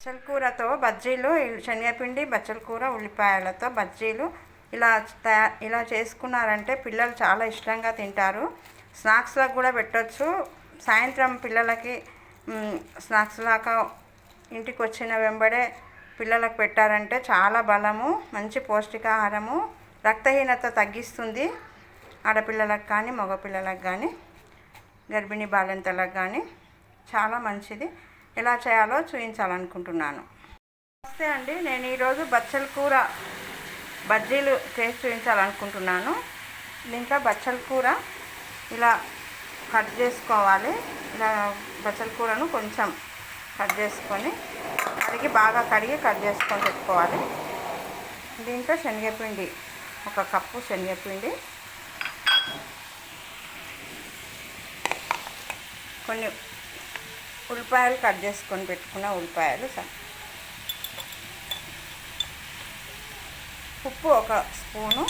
బచ్చల కూరతో బజ్జీలు శనగపిండి బచ్చల కూర ఉల్లిపాయలతో బజ్జీలు ఇలా తయా ఇలా చేసుకున్నారంటే పిల్లలు చాలా ఇష్టంగా తింటారు. స్నాక్స్లకు కూడా పెట్టచ్చు. సాయంత్రం పిల్లలకి స్నాక్స్ లాగా ఇంటికి వచ్చిన వెంబడే పిల్లలకు పెట్టారంటే చాలా బలము మంచి పౌష్టికాహారము రక్తహీనత తగ్గిస్తుంది ఆడపిల్లలకు కానీ మగపిల్లలకు కానీ గర్భిణీ బాలింతలకు కానీ. చాలా మంచిది. ఎలా చేయాలో చూపించాలనుకుంటున్నాను నమస్తే అండి నేను ఈరోజు బచ్చల కూర బజ్జీలు చేసి చూపించాలనుకుంటున్నాను దీంట్లో బచ్చల కూర ఇలా కట్ చేసుకోవాలి. ఇలా బచ్చల కూరను కొంచెం కట్ చేసుకొని కడిగి బాగా కడిగి కట్ చేసుకొని పెట్టుకోవాలి. దీంట్లో శనగపిండి ఒక కప్పు శనగపిండి కొన్ని ఉల్లిపాయలు కట్ చేసుకొని పెట్టుకున్న ఉల్లిపాయలు ఉప్పు ఒక స్పూను.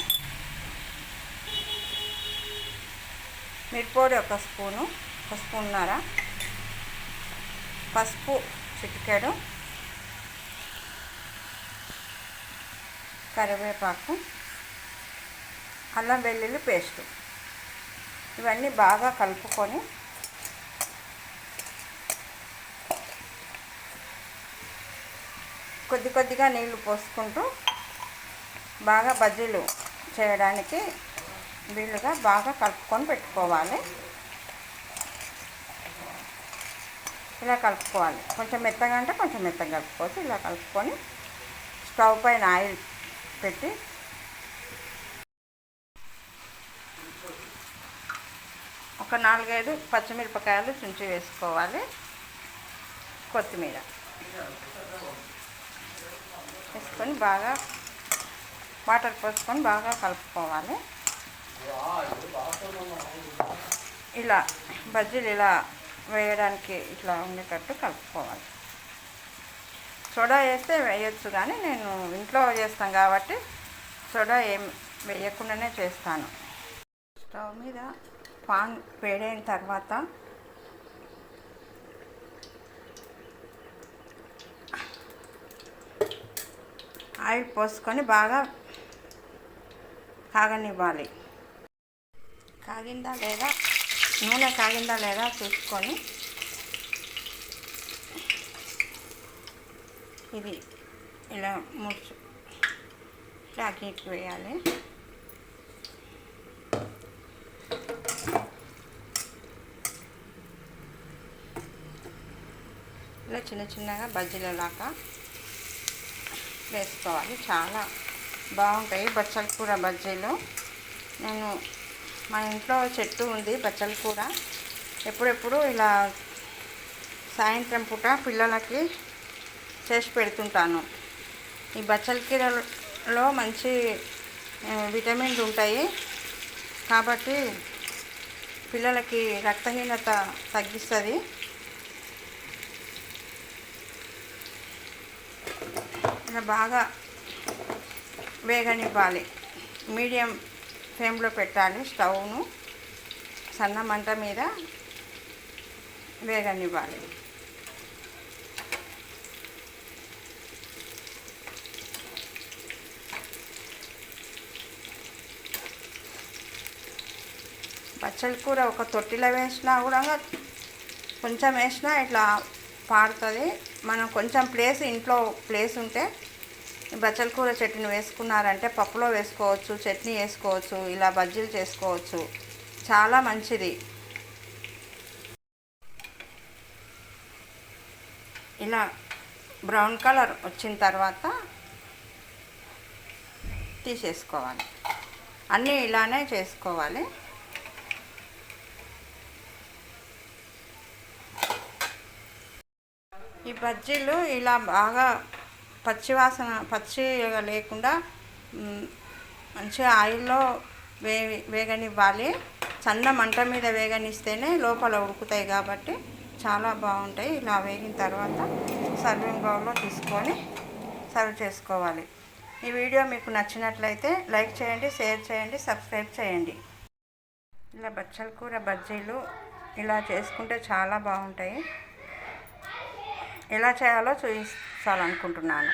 మిరపొడి ఒక స్పూను ఒక స్పూన్నర. పసుపు చిటికెడు. కరివేపాకు. అల్లం వెల్లుల్లి పేస్టు. ఇవన్నీ బాగా కలుపుకొని కొద్ది కొద్దిగా నీళ్ళు పోసుకుంటూ బాగా బజ్జీలు చేయడానికి వీలుగా బాగా కలుపుకొని పెట్టుకోవాలి. ఇలా కలుపుకోవాలి. కొంచెం మెత్తగా అంటే కొంచెం మెత్తగా కలుపుకోవచ్చు. ఇలా కలుపుకొని స్టవ్ పైన ఆయిల్ పెట్టి ఒక నాలుగైదు పచ్చిమిరపకాయలు చుంచి వేసుకోవాలి. కొత్తిమీర. వేసుకొని బాగా వాటర్ పోసుకొని బాగా కలుపుకోవాలి. ఇలా బజ్జీలు ఇలా వేయడానికి ఇట్లా ఉండేటట్టు కలుపుకోవాలి. సోడా వేస్తే వేయచ్చు కానీ నేను ఇంట్లో చేస్తాను కాబట్టి సోడా ఏం వేయకుండానే చేస్తాను. స్టవ్ మీద పాన్ వేడైన తర్వాత ఆయిల్ పోసుకొని బాగా కాగనివ్వాలి. కాగిందా లేదా? నూనె కాగిందా లేదా చూసుకొని ఇది ఇలా ముడుచు జాకెట్ వేయాలి. ఇలా చిన్న చిన్నగా బజ్జీలలాగా వేసుకోవాలి. చాలా బాగుంటాయి బచ్చల కూర బజ్జీలు. నేను మా ఇంట్లో చెట్టు ఉంది బచ్చల కూర. ఎప్పుడెప్పుడు ఇలా సాయంత్రం పూట పిల్లలకి చేసి పెడుతుంటాను. ఈ బచ్చల కూరలో మంచి విటమిన్లు ఉంటాయి. కాబట్టి పిల్లలకి రక్తహీనత తగ్గిస్తుంది. ఇలా బాగా వేగనివ్వాలి. మీడియం ఫ్లేమ్లో పెట్టాలి. స్టవ్ను సన్న మంట మీద వేగనివ్వాలి. పచ్చడి కూర ఒక తొట్టిలో వేసినా కూడా కొంచెం వేసినా ఇట్లా పారుతుంది మనం కొంచెం ప్లేస్ ఇంట్లో ప్లేస్ ఉంటే బచ్చల కూర చట్నీ వేసుకున్నారంటే పప్పులో వేసుకోవచ్చు చట్నీ వేసుకోవచ్చు ఇలా బజ్జీలు చేసుకోవచ్చు. చాలా మంచిది. ఇలా బ్రౌన్ కలర్ వచ్చిన తర్వాత తీసేసుకోవాలి. అన్నీ ఇలానే చేసుకోవాలి. ఈ బజ్జీలు ఇలా బాగా పచ్చివాసన పచ్చిగా లేకుండా మంచిగా ఆయిల్లో వే వేగనివ్వాలి. సన్న మంట మీద వేగనిస్తేనే లోపల ఉడుకుతాయి కాబట్టి చాలా బాగుంటాయి. ఇలా వేగిన తర్వాత సర్వింగ్ బౌల్లో తీసుకొని సర్వ్ చేసుకోవాలి. ఈ వీడియో మీకు నచ్చినట్లయితే లైక్ చేయండి షేర్ చేయండి సబ్స్క్రైబ్ చేయండి. ఇలా బచ్చల కూర బజ్జీలు ఇలా చేసుకుంటే చాలా బాగుంటాయి. ఎలా చేయాలో చూపించాలనుకుంటున్నాను.